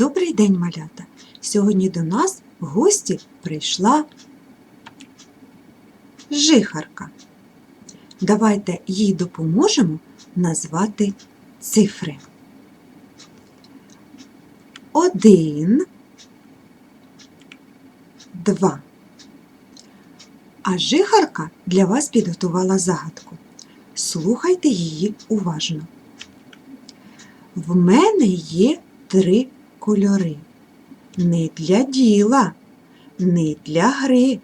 Добрий день, малята! Сьогодні до нас в гості прийшла жихарка. Давайте їй допоможемо назвати цифри. Один, два. А жихарка для вас підготувала загадку. Слухайте її уважно. В мене є три кольори. Не для діла, не для гри.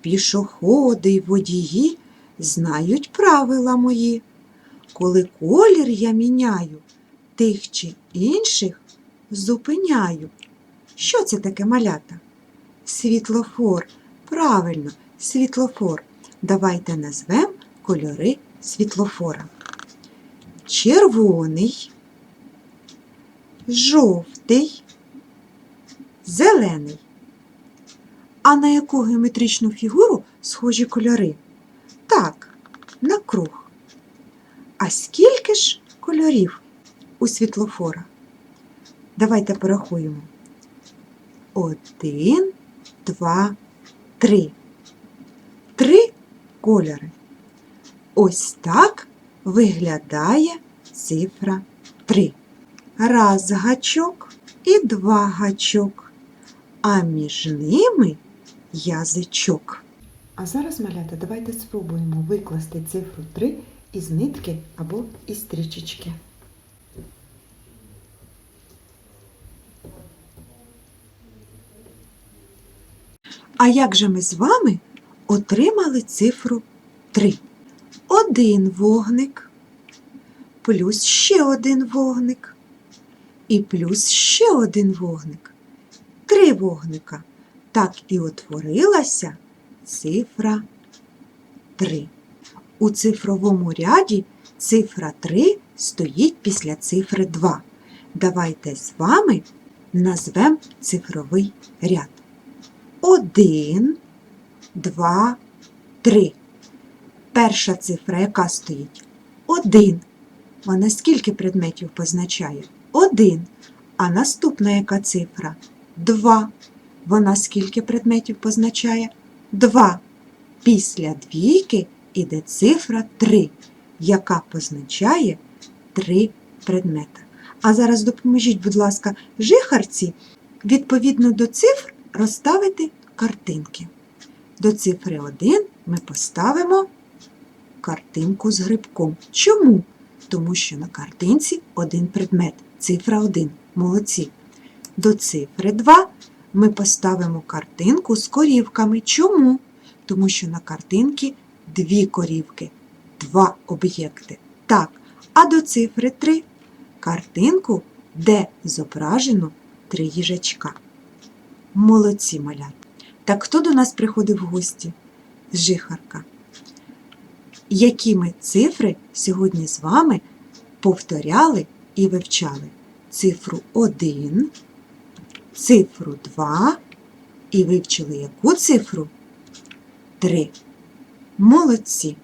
Пішоходи й водії знають правила мої. Коли колір я міняю, тих чи інших зупиняю. Що це таке малята? Світлофор. Правильно, світлофор. Давайте назвемо кольори світлофора. Червоний, жовтий, зелений. А на яку геометричну фігуру схожі кольори? Так, на круг. А скільки ж кольорів у світлофора? Давайте порахуємо. Один, два, три. Три кольори. Ось так виглядає цифра 3. Раз гачок і два гачок, а між ними язичок. А зараз, малята, давайте спробуємо викласти цифру 3 із нитки або із стрічечки. А як же ми з вами отримали цифру 3? Один вогник, плюс ще один вогник, і плюс ще один вогник. Три вогника. Так і утворилася цифра 3. У цифровому ряді цифра 3 стоїть після цифри 2. Давайте з вами назвемо цифровий ряд. 1, 2, 3. Перша цифра, яка стоїть? 1. Вона скільки предметів позначає? 1. А наступна яка цифра? 2. Вона скільки предметів позначає? 2. Після двійки іде цифра 3, яка позначає 3 предмета. А зараз допоможіть, будь ласка, жихарці відповідно до цифр розставити картинки. До цифри 1 ми поставимо картинку з грибком. Чому? Тому що на картинці один предмет, цифра 1. Молодці. До цифри 2 ми поставимо картинку з корівками. Чому? Тому що на картинці дві корівки, два об'єкти. Так, а до цифри 3 картинку, де зображено три їжачка. Молодці малята. Так хто до нас приходив в гості? Жихарка. Які ми цифри сьогодні з вами повторяли і вивчали? Цифру 1, цифру 2 і вивчили яку цифру? 3. Молодці!